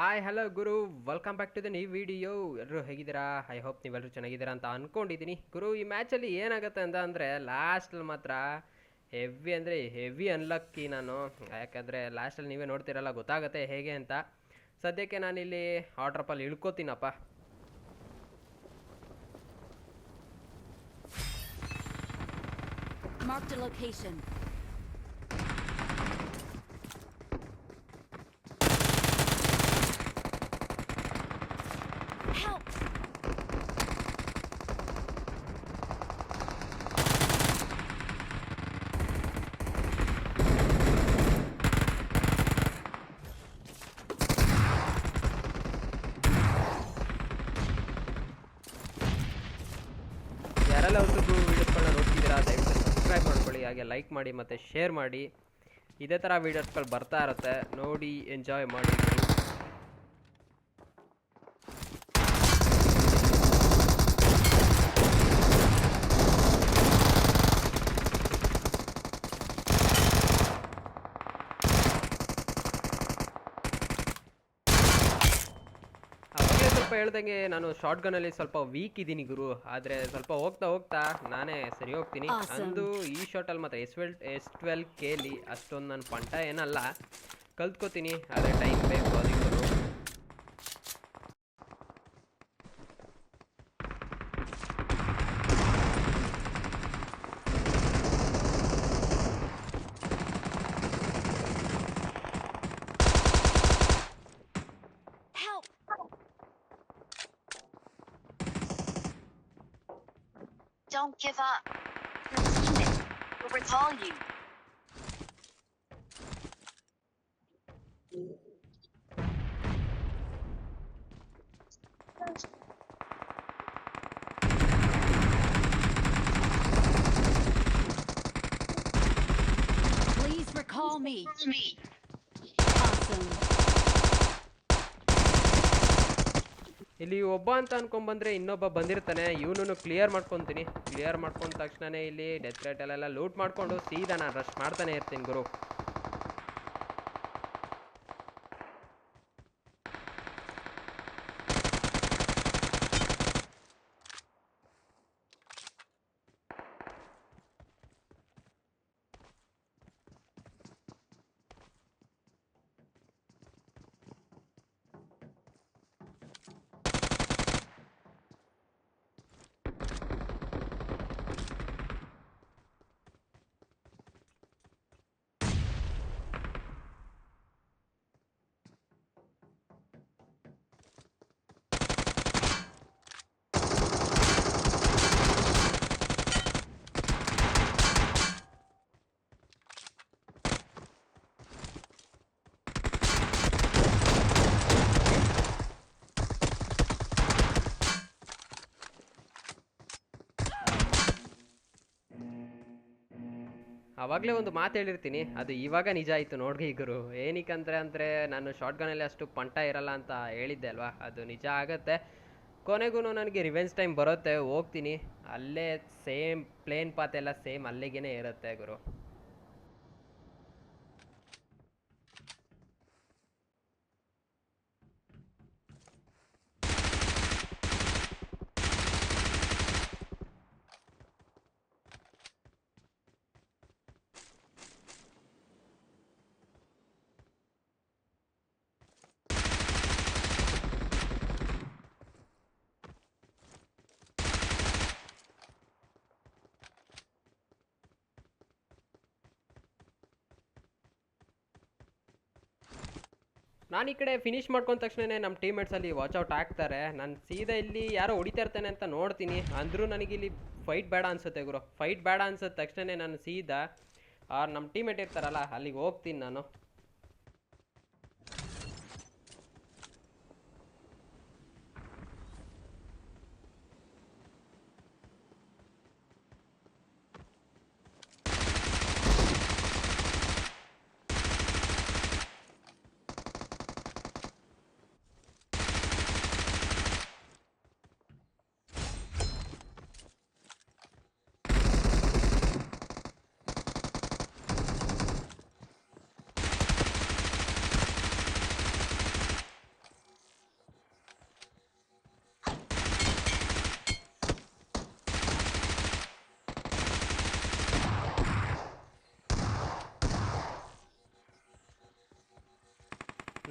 Hi hello ಗುರು. Welcome back to the ನೀವು video ಎಲ್ಲರೂ ಹೇಗಿದ್ದೀರಾ? ಐ ಹೋಪ್ ನೀವೆಲ್ಲರೂ ಚೆನ್ನಾಗಿದ್ದೀರಾ ಅಂತ ಅಂದ್ಕೊಂಡಿದ್ದೀನಿ ಗುರು, ಈ ಮ್ಯಾಚಲ್ಲಿ ಏನಾಗುತ್ತೆ ಅಂತ ಅಂದರೆ ಲಾಸ್ಟಲ್ಲಿ ಮಾತ್ರ ಹೆವಿ ಅಂದರೆ ಹೆವಿ ಅನ್ಲಕ್ಕಿ ನಾನು. ಯಾಕಂದರೆ ಲಾಸ್ಟಲ್ಲಿ ನೀವೇ ನೋಡ್ತಿರಲ್ಲ, ಗೊತ್ತಾಗುತ್ತೆ ಹೇಗೆ ಅಂತ. ಸದ್ಯಕ್ಕೆ ನಾನಿಲ್ಲಿ ಆರ್ಡ್ರಪ್ಪಲ್ಲಿ ಇಳ್ಕೋತೀನಪ್ಪ. Marked a location. ಯಾರೆಲ್ಲ ಹೊಸದು ವೀಡಿಯೋಸ್ಗಳನ್ನ ನೋಡ್ತಿದ್ದೀರಾ, ದಯವಿಟ್ಟು ಸಬ್ಸ್ಕ್ರೈಬ್ ಮಾಡ್ಕೊಳ್ಳಿ, ಹಾಗೆ ಲೈಕ್ ಮಾಡಿ ಮತ್ತು ಶೇರ್ ಮಾಡಿ. ಇದೇ ಥರ ವೀಡಿಯೋಸ್ಗಳು ಬರ್ತಾ ಇರುತ್ತೆ. ನೋಡಿ ಎಂಜಾಯ್ ಮಾಡಿ. ಸ್ವಲ್ಪ ಹೇಳ್ದಂಗೆ ನಾನು ಶಾರ್ಟ್ ಗನ್ನಲ್ಲಿ ಸ್ವಲ್ಪ ವೀಕ್ ಇದ್ದೀನಿ ಗುರು. ಆದ್ರೆ ಸ್ವಲ್ಪ ಹೋಗ್ತಾ ಹೋಗ್ತಾ ನಾನೇ ಸರಿ ಹೋಗ್ತೀನಿ. ಅಂದು ಈ ಶಾರ್ಟಲ್ಲಿ ಮಾತ್ರ ಎಸ್ ಟ್ವೆಲ್ ಎಸ್ ಟ್ವೆಲ್ ಕೇಲಿ ಅಷ್ಟೊಂದು ನನ್ನ ಪಂಟ ಏನಲ್ಲ. ಕಲ್ತ್ಕೋತೀನಿ ಆದ್ರೆ ಟೈಮ್ ಬೇಕು ಅದಕ್ಕೂ. Don't give up. Your teammate will recall you. Please recall me. Me. Awesome. ಇಲ್ಲಿ ಒಬ್ಬ ಅಂತ ಅನ್ಕೊಂಡ್ಬಂದ್ರೆ ಇನ್ನೊಬ್ಬ ಬಂದಿರ್ತಾನೆ. ಇವನನ್ನು ಕ್ಲಿಯರ್ ಮಾಡ್ಕೊತೀನಿ. ಕ್ಲಿಯರ್ ಮಾಡ್ಕೊಂಡ ತಕ್ಷಣನೇ ಇಲ್ಲಿ ಡೆತ್ ರೇಟಲ್ಲೆಲ್ಲ ಲೂಟ್ ಮಾಡಿಕೊಂಡು ಸೀದಾ ನಾನು ರಶ್ ಮಾಡ್ತಾನೆ ಇರ್ತೀನಿ ಗುರು. ಆವಾಗಲೇ ಒಂದು ಮಾತು ಹೇಳಿರ್ತೀನಿ. ಅದು ಇವಾಗ ನಿಜ ಆಯಿತು ನೋಡ್ರಿ ಗುರು. ಏನಕ್ಕಂದ್ರೆ ಅಂದರೆ ನಾನು ಶಾರ್ಟ್ಗನಲ್ಲಿ ಅಷ್ಟು ಪಂಟ ಇರಲ್ಲ ಅಂತ ಹೇಳಿದ್ದೆ ಅಲ್ವಾ? ಅದು ನಿಜ ಆಗತ್ತೆ. ಕೊನೆಗೂ ನನಗೆ ರಿವೆಂಜ್ ಟೈಮ್ ಬರುತ್ತೆ, ಹೋಗ್ತೀನಿ. ಅಲ್ಲೇ ಸೇಮ್ ಪ್ಲೇನ್ ಪಾತ್ ಎಲ್ಲ ಸೇಮ್ ಅಲ್ಲಿಗೇನೆ ಇರುತ್ತೆ ಗುರು. ನಾನು ಈ ಕಡೆ ಫಿನಿಶ್ ಮಾಡ್ಕೊಂಡ ತಕ್ಷಣನೇ ನಮ್ಮ ಟೀಮೇಟ್ಸಲ್ಲಿ ವಾಚ್ಔಟ್ ಆಗ್ತಾರೆ ನಾನು ಸೀದಾ ಇಲ್ಲಿ ಯಾರೋ ಹೊಡಿತಾ ಇರ್ತಾನೆ ಅಂತ ನೋಡ್ತೀನಿ. ಅಂದರೂ ನನಗೆ ಇಲ್ಲಿ ಫೈಟ್ ಬೇಡ ಅನ್ಸುತ್ತೆ ಗುರು. ಫೈಟ್ ಬೇಡ ಅನ್ಸಿದ ತಕ್ಷಣನೇ ನಾನು ಸೀದಾ ನಮ್ಮ ಟೀಮೇಟ್ ಇರ್ತಾರಲ್ಲ, ಅಲ್ಲಿಗೆ ಹೋಗ್ತೀನಿ ನಾನು.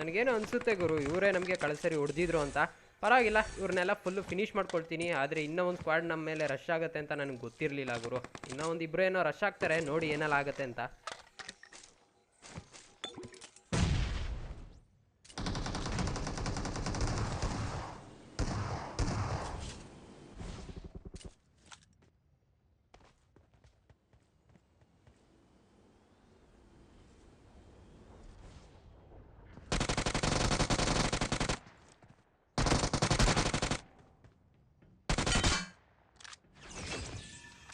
ನನಗೇನು ಅನಿಸುತ್ತೆ ಗುರು, ಇವರೇ ನಮಗೆ ಕಳ್ಸರಿ, ಹೊಡೆದಿದ್ರು ಅಂತ. ಪರವಾಗಿಲ್ಲ, ಇವ್ರನ್ನೆಲ್ಲ ಫುಲ್ಲು ಫಿನಿಶ್ ಮಾಡ್ಕೊಳ್ತೀನಿ. ಆದರೆ ಇನ್ನೂ ಒಂದು ಸ್ಕ್ವಾಡ್ ನಮ್ಮ ಮೇಲೆ ರಶ್ ಆಗುತ್ತೆ ಅಂತ ನನಗೆ ಗೊತ್ತಿರಲಿಲ್ಲ ಗುರು. ಇನ್ನೂ ಒಂದು ಇಬ್ಬರು ಏನೋ ರಶ್ ಆಗ್ತಾರೆ, ನೋಡಿ ಏನೆಲ್ಲ ಆಗುತ್ತೆ ಅಂತ.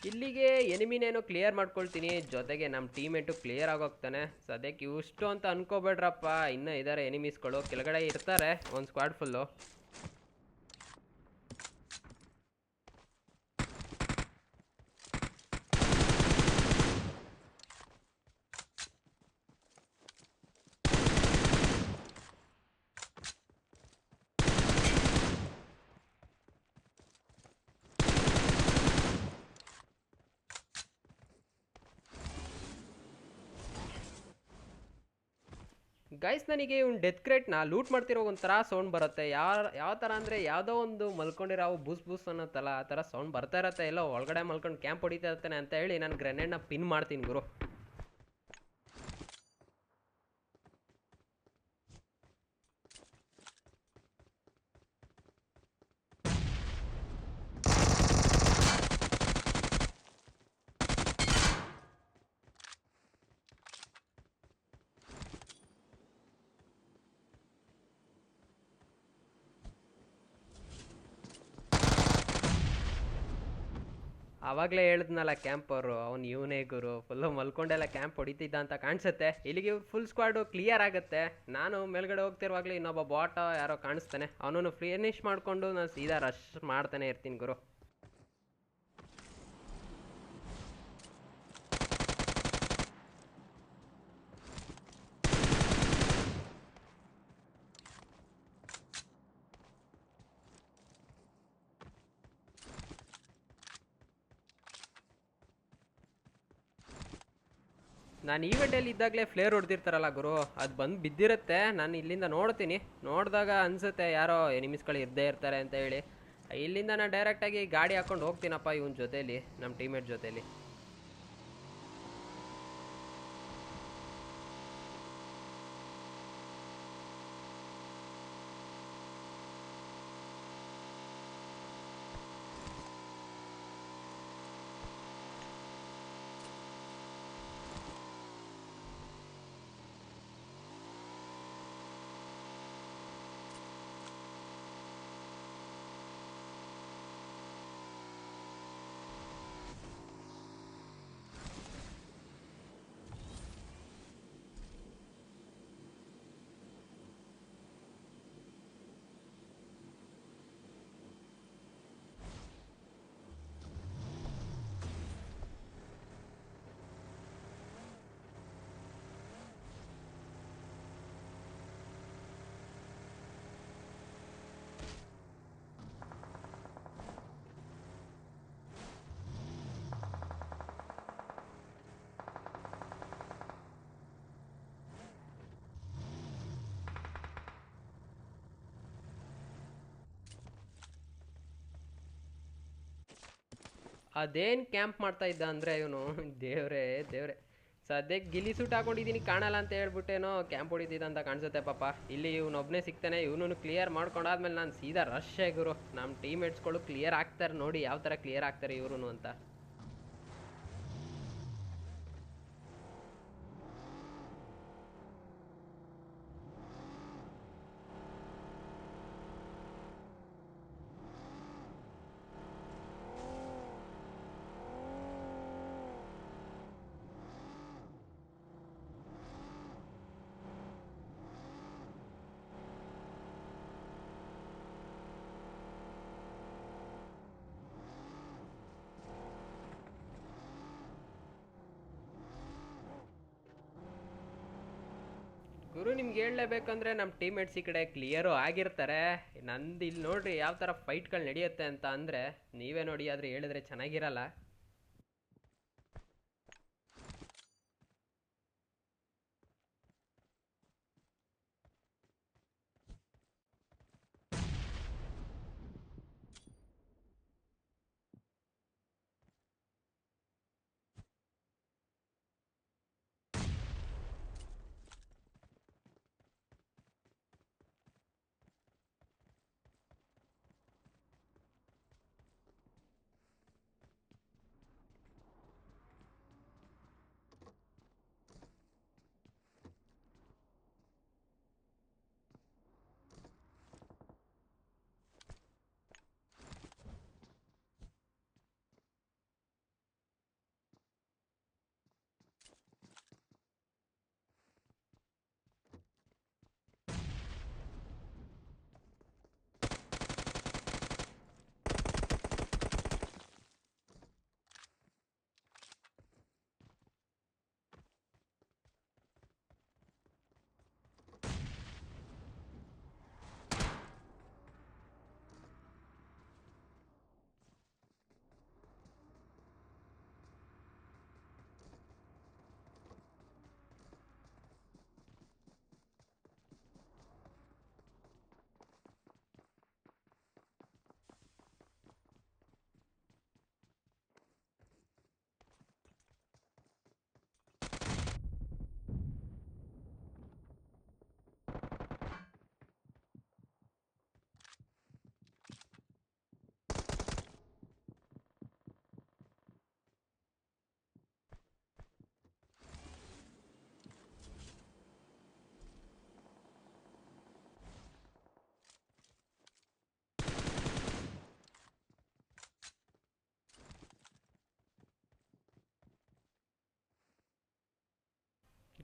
ಇಲ್ಲಿಗೆ ಎನಿಮಿನೇನು ಕ್ಲಿಯರ್ ಮಾಡ್ಕೊಳ್ತೀನಿ. ಜೊತೆಗೆ ನಮ್ಮ ಟೀಮೇಟು ಕ್ಲಿಯರ್ ಆಗೋಗ್ತಾನೆ. ಸದ್ಯಕ್ಕೆ ಇಷ್ಟು ಅಂತ ಅನ್ಕೋಬೇಡ್ರಪ್ಪ. ಇನ್ನೂ ಇದ್ದಾರೆ ಎನಿಮೀಸ್ಗಳು ಕೆಳಗಡೆ ಇರ್ತಾರೆ. ಒಂದು ಸ್ಕ್ವಾಡ್ ಫುಲ್ಲು ಗೈಸ್ ನನಗೆ ಇವ್ನು ಡೆತ್ ಕ್ರೇಟ್ನ ಲೂಟ್ ಮಾಡ್ತಿರೋ ಒಂಥರ ಸೌಂಡ್ ಬರುತ್ತೆ. ಯಾವ ಯಾವ ಥರ ಅಂದರೆ ಯಾವುದೋ ಒಂದು ಮಲ್ಕೊಂಡಿರೋ ಬೂಸ್ ಬೂಸ್ ಅನ್ನೋತ್ತಲ್ಲ, ಆ ಥರ ಸೌಂಡ್ ಬರ್ತಾ ಇರತ್ತೆ. ಎಲ್ಲೋ ಒಳಗಡೆ ಮಲ್ಕೊಂಡು ಕ್ಯಾಂಪ್ ಹೊಡಿತಾ ಇರ್ತಾನೆ ಅಂತ ಹೇಳಿ ನಾನು ಗ್ರೆನೇಡ್ನ ಪಿನ್ ಮಾಡ್ತೀನಿ ಗುರು. ಆವಾಗಲೇ ಹೇಳಿದ್ನಲ್ಲ ಅವರು, ಅವ್ನು ಇವನೇ ಗುರು ಫುಲ್ಲು ಮಲ್ಕೊಂಡೆಲ್ಲ ಕ್ಯಾಂಪ್ ಹೊಡಿತಿದ್ದ ಅಂತ ಕಾಣಿಸುತ್ತೆ. ಇಲ್ಲಿಗೆ ಫುಲ್ ಸ್ಕ್ವಾಡು ಕ್ಲಿಯರ್ ಆಗುತ್ತೆ. ನಾನು ಮೇಲ್ಗಡೆ ಹೋಗ್ತಿರುವಾಗಲೇ ಇನ್ನೊಬ್ಬ ಬಾಟ ಯಾರೋ ಕಾಣಿಸ್ತಾನೆ. ಅವನನ್ನು ಫಿನಿಶ್ ಮಾಡಿಕೊಂಡು ನಾನು ಸೀದಾ ರಶ್ ಮಾಡ್ತಾನೆ ಇರ್ತೀನಿ ಗುರು. ನಾನು ಈವೆಂಟಲ್ಲಿ ಇದ್ದಾಗಲೇ ಫ್ಲೇರ್ ಹೊಡೆದಿರ್ತಾರಲ್ಲ ಗುರು, ಅದು ಬಂದು ಬಿದ್ದಿರುತ್ತೆ. ನಾನು ಇಲ್ಲಿಂದ ನೋಡ್ತೀನಿ. ನೋಡಿದಾಗ ಅನಿಸುತ್ತೆ ಯಾರೋ ಎನಿಮಿಸ್ಗಳು ಇದ್ದೇ ಇರ್ತಾರೆ ಅಂತ ಹೇಳಿ. ಇಲ್ಲಿಂದ ನಾನು ಡೈರೆಕ್ಟಾಗಿ ಗಾಡಿ ಹಾಕೊಂಡು ಹೋಗ್ತೀನಪ್ಪ ಇವನ ಜೊತೇಲಿ ನಮ್ಮ ಟೀಮೇಟ್ ಜೊತೇಲಿ. ಅದೇನು ಕ್ಯಾಂಪ್ ಮಾಡ್ತಾ ಇದ್ದ ಅಂದರೆ ಇವನು? ದೇವ್ರೇ, ದೇವ್ರೆ. ಸದ್ಯಕ್ಕೆ ಗಿಲಿ ಸೂಟ್ ಹಾಕೊಂಡಿದ್ದೀನಿ ಕಾಣಲ್ಲ ಅಂತ ಹೇಳ್ಬಿಟ್ಟೇನೋ ಕ್ಯಾಂಪ್ ಹೊಡಿತಿದ್ದ ಅಂತ ಕಾಣಿಸುತ್ತೆ ಪಾಪ. ಇಲ್ಲಿ ಇವನೊಬ್ಬನೇ ಸಿಗ್ತಾನೆ ಇವನು ಕ್ಲಿಯರ್ ಮಾಡ್ಕೊಂಡಾದ್ಮೇಲೆ ನಾನು ಸೀದಾ ರಶ್ ಗುರು. ನಮ್ಮ ಟೀಮೇಟ್ಸ್ಗಳು ಕ್ಲಿಯರ್ ಆಗ್ತಾರೆ ನೋಡಿ, ಯಾವ ಥರ ಕ್ಲಿಯರ್ ಆಗ್ತಾರೆ ಇವರು ಅಂತ. ಗುರು ನಿಮ್ಗೆ ಹೇಳಲೇಬೇಕಂದ್ರೆ ನಮ್ಮ ಟೀಮೇಟ್ಸ್ ಈ ಕಡೆ ಕ್ಲಿಯರು ಆಗಿರ್ತಾರೆ. ನಂದು ಇಲ್ಲಿ ನೋಡ್ರಿ ಯಾವ ಥರ ಫೈಟ್ಗಳು ನಡೆಯುತ್ತೆ ಅಂತ ಅಂದರೆ ನೀವೇ ನೋಡಿ ಆದರೆ ಹೇಳಿದ್ರೆ ಚೆನ್ನಾಗಿರಲ್ಲ.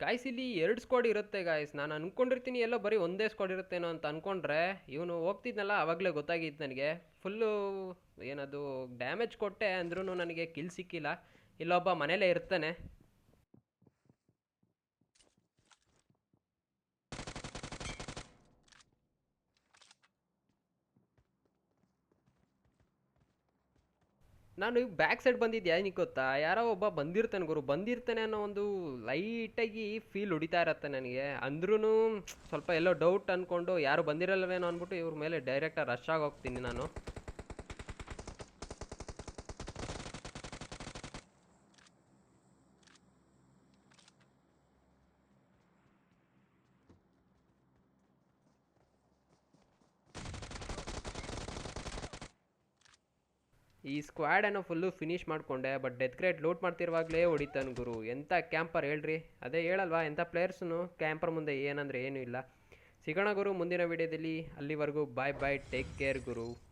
ಗಾಯ್ಸ್ ಇಲ್ಲಿ ಎರಡು ಸ್ಕ್ವಾಡ್ ಇರುತ್ತೆ ಗಾಯ್ಸ್ ನಾನು ಅನ್ಕೊಂಡಿರ್ತೀನಿ ಎಲ್ಲ ಬರೀ ಒಂದೇ ಸ್ಕ್ವಾಡ್ ಇರುತ್ತೇನೋ ಅಂತ ಅನ್ಕೊಂಡ್ರೆ ಇವನು ಹೋಗ್ತಿದ್ನಲ್ಲ, ಅವಾಗಲೇ ಗೊತ್ತಾಗಿತ್ತು ನನಗೆ. ಫುಲ್ಲು ಏನದು ಡ್ಯಾಮೇಜ್ ಕೊಟ್ಟೆ ಅಂದ್ರೂ ನನಗೆ ಕಿಲ್ ಸಿಕ್ಕಿಲ್ಲ. ಇಲ್ಲೊಬ್ಬ ಮನೇಲೇ ಇರ್ತಾನೆ. ನಾನು ಬ್ಯಾಕ್ ಸೈಡ್ ಬಂದಿದ್ದೆ ಏನಕ್ಕೆ ಗೊತ್ತಾ? ಯಾರೋ ಒಬ್ಬ ಬಂದಿರ್ತಾನೆ ಗುರು. ಬಂದಿರ್ತಾನೆ ಅನ್ನೋ ಒಂದು ಲೈಟಾಗಿ ಫೀಲ್ ಹೊಡಿತಾ ಇರತ್ತೆ ನನಗೆ. ಅಂದ್ರೂ ಸ್ವಲ್ಪ ಎಲ್ಲೋ ಡೌಟ್ ಅಂದ್ಕೊಂಡು ಯಾರು ಬಂದಿರಲ್ವೇನೋ ಅಂದ್ಬಿಟ್ಟು ಇವ್ರ ಮೇಲೆ ಡೈರೆಕ್ಟಾಗಿ ರಶ್ ಆಗಿ ಹೋಗ್ತೀನಿ ನಾನು. ಈ ಸ್ಕ್ವಾಡ್ ಅನ್ನು ಫುಲ್ಲು ಫಿನಿಶ್ ಮಾಡಿಕೊಂಡೆ ಬಟ್ ಡೆತ್ ಗ್ರೇಟ್ ಲೂಟ್ ಮಾಡ್ತಿರುವಾಗಲೇ ಹೊಡಿತಾನೆ ಗುರು. ಎಂಥ ಕ್ಯಾಂಪರ್ ಹೇಳ್ರಿ? ಅದೇ ಹೇಳಲ್ವಾ? ಎಂಥ ಪ್ಲೇಯರ್ಸ್ನು ಕ್ಯಾಂಪರ್ ಮುಂದೆ ಏನಂದರೆ ಏನೂ ಇಲ್ಲ. ಸಿಗೋಣ ಗುರು ಮುಂದಿನ ವಿಡಿಯೋದಲ್ಲಿ ಅಲ್ಲಿವರೆಗೂ ಬಾಯ್ ಬಾಯ್ ಟೇಕ್ ಕೇರ್ ಗುರು.